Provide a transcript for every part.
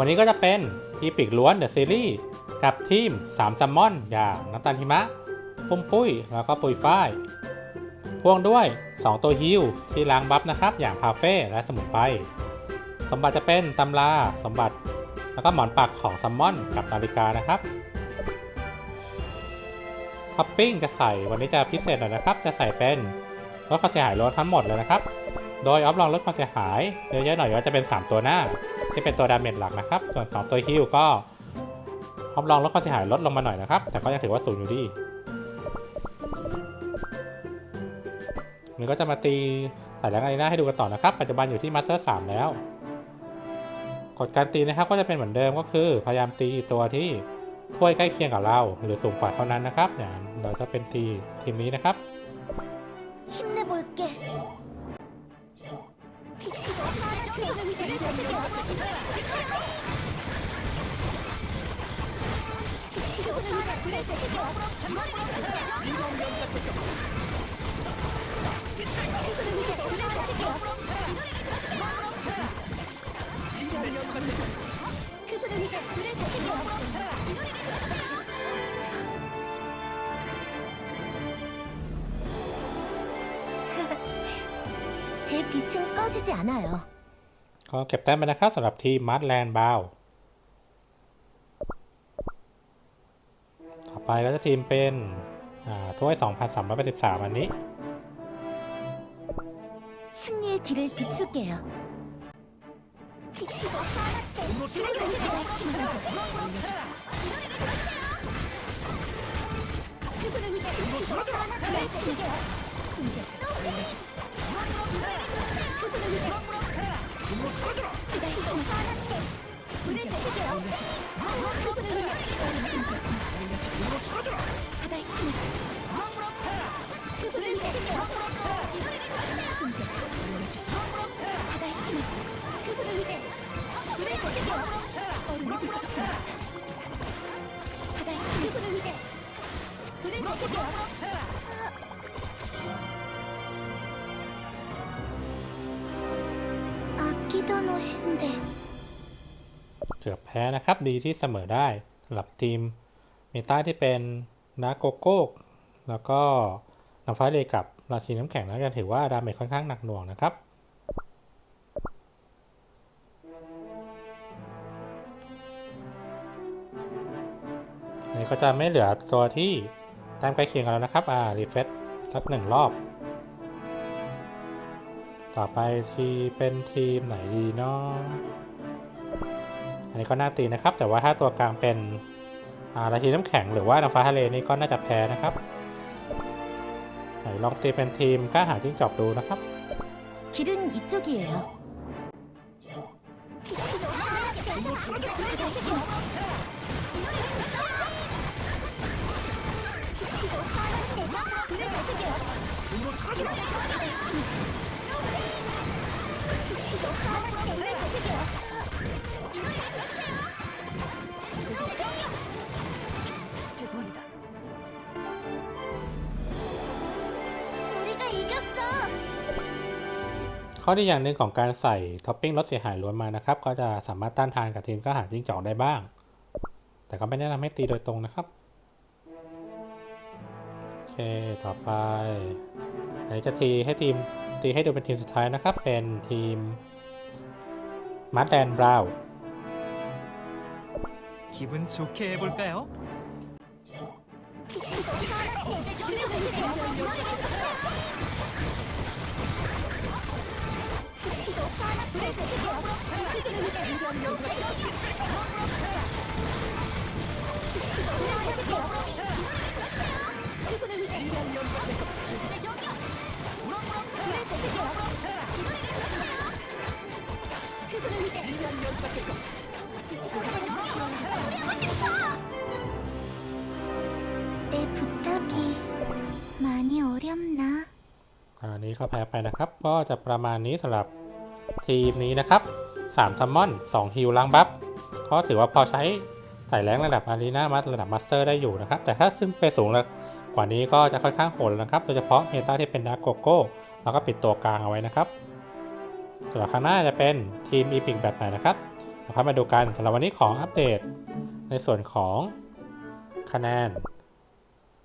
วันนี้ก็จะเป็นอีพิกล้วนเดอะซีรีส์กับทีม3ซัมมอน อย่างน้ำตาลหิมะ ปุ้มปุ้ย แล้วก็ปุยฝ้ายพ่วงด้วย 2 ตัวฮิลที่ล้างบัฟนะครับ อย่างพาเฟ่และสมุนไพรสมบัติจะเป็นตำราสมบัติ แล้วก็หมอนปักของซัมมอน กับนาฬิกานะครับท็อปปิ้งจะใส่วันนี้จะพิเศษหน่อยนะครับ จะใส่เป็นลดความเสียหายลดทั้งหมดเลยนะครับ โดยออฟลองลดความเสียหายเยอะๆหน่อยก็จะเป็น 3 ตัวหน้า ที่เป็นตัวดาเมจหลักนะครับ ส่วนสองตัวฮิลก็ความลองลดความเสียหายลดลงมาหน่อยนะครับ แต่ก็ยังถือว่าศูนย์อยู่ดีมันก็จะมาตีสายแรงไงนะให้ดูกันต่อนะครับ ปัจจุบันอยู่ที่มาสเตอร์สามแล้ว กฎการตีนะครับก็จะเป็นเหมือนเดิมก็คือ พยายามตีตัวที่ถ้วยใกล้เคียงกับเรา หรือสูงกว่าเท่านั้นนะครับเนี่ยเราจะเป็นตีทีมนี้นะครับ 제 빛은 꺼지지 않아요. ก็เก็บแต้มไปนะครับสำหรับทีมมาร์แลนด์บาวต่อไปก็จะทีมเป็นอ่าถ้วย 2,383 อันนี้ 승리의 길을 비출게요. 바다의 힘을 그분을 위해 그분을 위해 เกือบแพ้นะครับดีที่เสมอได้สำหรับทีมเมตาที่เป็นนาโกโก้แล้วก็น้ำฟ้าเลกับราชินีน้ำแข็งแล้วกันถือว่าดาเมจค่อนข้างหนักหน่วงนะครับนนี้ก็จะไม่เหลือตัวที่ต้มใกล้เคียงกันแล้วนะครับ อ่า รีเฟซสักหนึ่งรอบ ต่อไปที่เป็นทีมไหนดีเนาะอันนี้ก็น่าตีนะครับ แต่ว่าถ้าตัวกลางเป็นอาราทีน้ำแข็งหรือว่านางฟ้าทะเลนี่ก็น่าจะแพ้นะครับไหนลองตีเป็นทีมกล้าหาจิ้งจอกดูนะครับคิรินอีจุกิเอ ข้อดีอย่างหนึ่งของการใส่ท็อปปิ้งลดเสียหายล้วนมานะครับ ก็จะสามารถต้านทานกับทีมกล้าหาจิ้งจอกได้บ้าง แต่ก็ไม่แนะนำให้ตีโดยตรงนะครับ โอเค ต่อไป อันนี้จะทีให้ทีมตีให้ดูเป็นทีมสุดท้ายนะครับ เป็นทีมมาร์แดนบราว 기분 좋게 해볼까요? 내 부탁이 많이 어렵나? อันนี้ก็แพ้ไปนะครับ ก็จะประมาณนี้สำหรับทีมนี้นะครับ 3ซัมมอน2ฮิลล้างบัฟก็ถือว่าพอใช้ใส่แรงระดับอารีนามัสระดับมาสเตอร์ได้อยู่นะครับ แต่ถ้าขึ้นไปสูงกว่านี้ก็จะค่อนข้างโหดนะครับ โดยเฉพาะเมตาที่เป็นดาร์กโกโก้แล้วก็ปิดตัวกลางเอาไว้นะครับส่วนข้างหน้าจะเป็นทีมอีพิกแบบไหนนะครับนะครับมาดูกันสำหรับวันนี้ขออัปเดต ในส่วนของคะแนน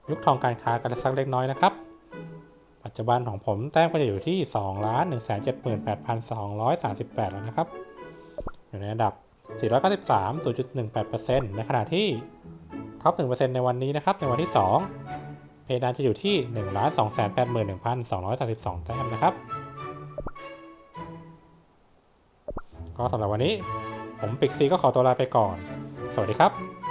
ยุคทองการค้ากันสักเล็กน้อยนะครับ ปัจจุบันของผมแต้มก็จะอยู่ที่2ล้าน1 7 8 2 3 8 แล้วนะครับ อยู่ในอันดับ 493 0.18%ในขณะที่ท็อป1%ในวันนี้นะครับ ในวันที่ 2 เพดานจะอยู่ที่ 1 2 8 1 2 3 2 แต้มนะครับ ก็สำหรับวันนี้ ผมปิกซีก็ขอตัวลาไปก่อน สวัสดีครับ